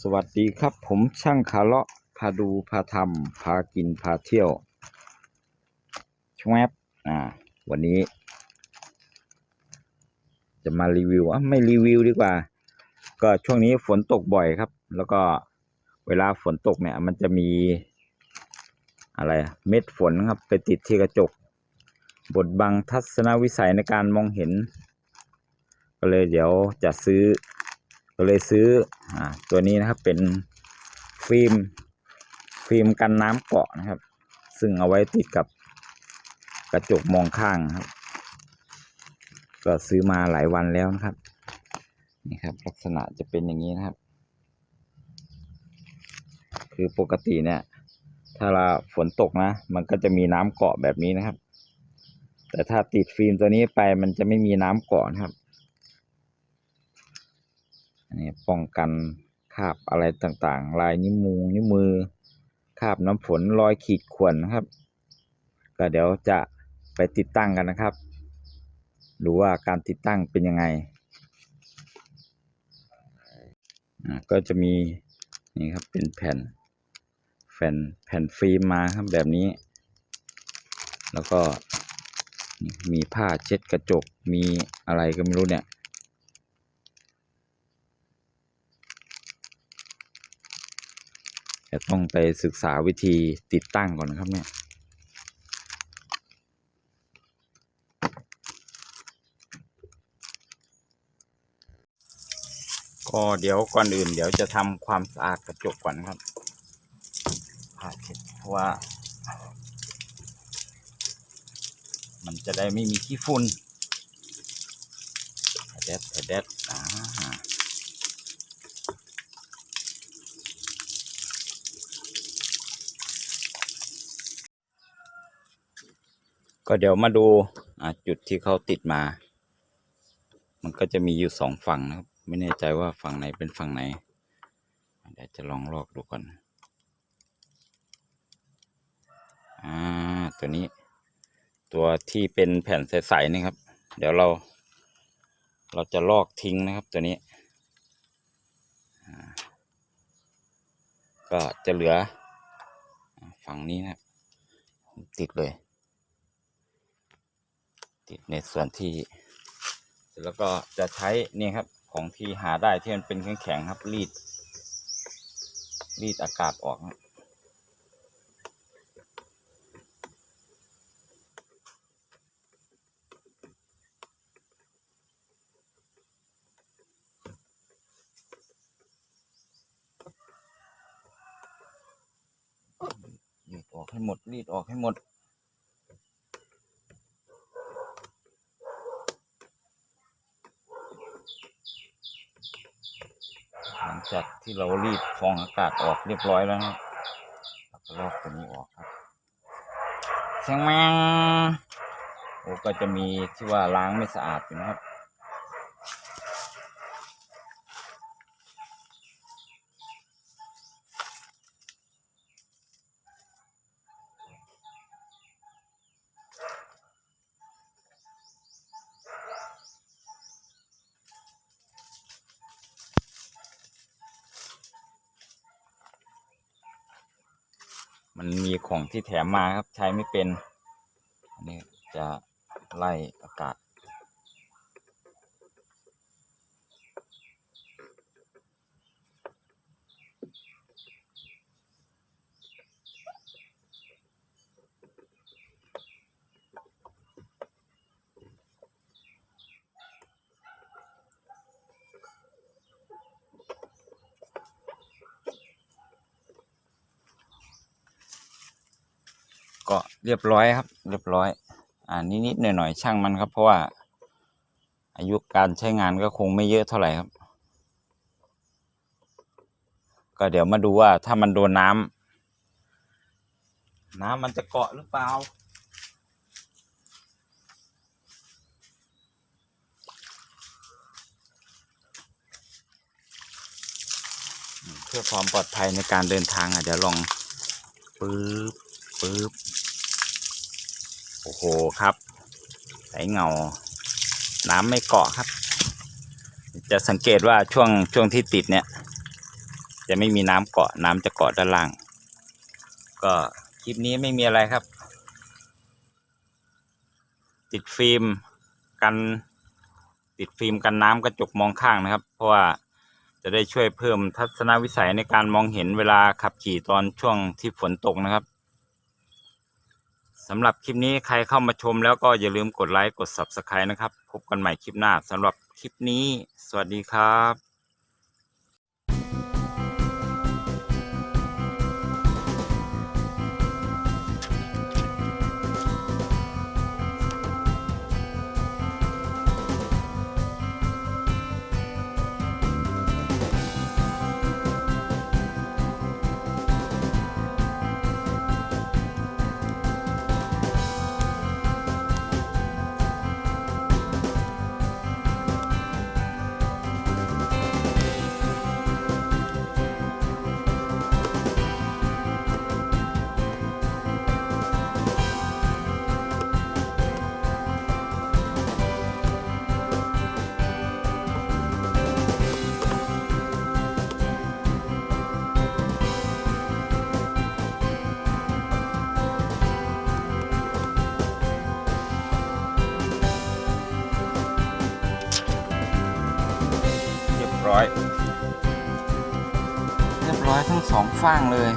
สวัสดีครับผมช่างขาเลาะพาดูพาทำพากินพาเที่ยวชวบอ่า วันนี้ จะมารีวิวอะไม่รีวิวดีกว่า ก็ช่วงนี้ฝนตกบ่อยครับ แล้วก็เวลาฝนตกเนี่ย มันจะมี อะไร เม็ดฝนครับ ไปติดที่กระจก บดบังทัศนวิสัยในการมองเห็น ก็เลยเดี๋ยวจะซื้อ ก็เลยซื้ออตัวนี้นะครับเป็นฟิล์มฟิล์มกันน้ำเกาะนะครับ ซึ่งเอาไว้ติดกับกระจกมองข้างครับ ก็ซื้อมาหลายวันแล้วนะครับ นี่ครับ ลักษณะจะเป็นอย่างนี้นะครับ คือปกติเนี่ย ถ้าเราฝนตกนะ มันก็จะมีน้ำเกาะแบบนี้นะครับ แต่ถ้าติดฟิล์มตัวนี้ไปมันจะไม่มีน้ำเกาะนะครับ อันนี้ป้องกันคราบอะไรต่างๆ ลายนิ้วมือนิ้วมือคราบน้ำฝนรอยขีดข่วนนะครับ ก็เดี๋ยวจะไปติดตั้งกันนะครับดูว่าการติดตั้งเป็นยังไงก็จะมีนี่ครับเป็นแผ่นแผ่นแผ่นฟิล์มมาครับแบบนี้ แล้วก็มีผ้าเช็ดกระจกมีอะไรก็ไม่รู้เนี่ย จะ ต้องไปศึกษาวิธีติดตั้งก่อนนะครับเนี่ยก็เดี๋ยวก่อนอื่น เดี๋ยวจะทำความสะอาดกระจกก่อนครับผ้าเช็ดเพราะว่า มันจะได้ไม่มีขี้ฝุ่นแดดแดดอ่า ก็เดี๋ยวมาดูจุดที่เขาติดมา มันก็จะมีอยู่สองฝั่งนะครับ ไม่แน่ใจว่าฝั่งไหนเป็นฝั่งไหนเดี๋ยวจะลองลอกดูก่อนอ่าตัวนี้ ตัวที่เป็นแผ่นใสๆนี่ครับ เดี๋ยวเรา เราจะลอกทิ้งนะครับตัวนี้ ก็จะเหลือฝั่งนี้นะติดเลย ติดในส่วนที่ แล้วก็จะใช้นี่ครับของที่หาได้ที่มันเป็นแข็งๆครับรีด รีดอากาศออกครับรีดออกให้หมดรีดออกให้หมด หลังจากที่เรารีดฟองอากาศออกเรียบร้อยแล้วนะครับเราก็ลอกตัวนี้ออกครับเชียงแมงโอ้ก็จะมีที่ว่าล้างไม่สะอาดอยู่นะครับ มันมีของที่แถมมาครับใช้ไม่เป็น อันนี้จะไล่อากาศ ก็เรียบร้อยครับ เรียบร้อย อ่านิดๆหน่อยๆช่างมันครับ เพราะว่า อายุการใช้งานก็คงไม่เยอะเท่าไหร่ครับ ก็เดี๋ยวมาดูว่าถ้ามันโดนน้ำน้ำมันจะเกาะหรือเปล่าเพื่อความปลอดภัยในการเดินทางอะเดี๋ยวลองปึ๊บ ปึ๊บโอ้โหครับไหลเงา น้ำไม่เกาะครับ จะสังเกตว่าช่วงช่วงที่ติดเนี่ยจจะไม่มีน้ำเกาะน้ำจะเกาะด้านล่าง ก็คลิปนี้ไม่มีอะไรครับ ติดฟิล์มกันติดฟิล์มกันน้ำกระจกมองข้างนะครับ เพราะว่าจะได้ช่วยเพิ่มทัศนวิสัยในการมองเห็นเวลาขับขี่ตอนช่วงที่ฝนตกนะครับ สำหรับคลิปนี้ใครเข้ามาชมแล้วก็อย่าลืมกดไลค์กด Subscribe นะครับ พบกันใหม่คลิปหน้าสำหรับคลิปนี้ สวัสดีครับเรียบ ร้อย เรียบร้อยทั้งสองฝั่งเลย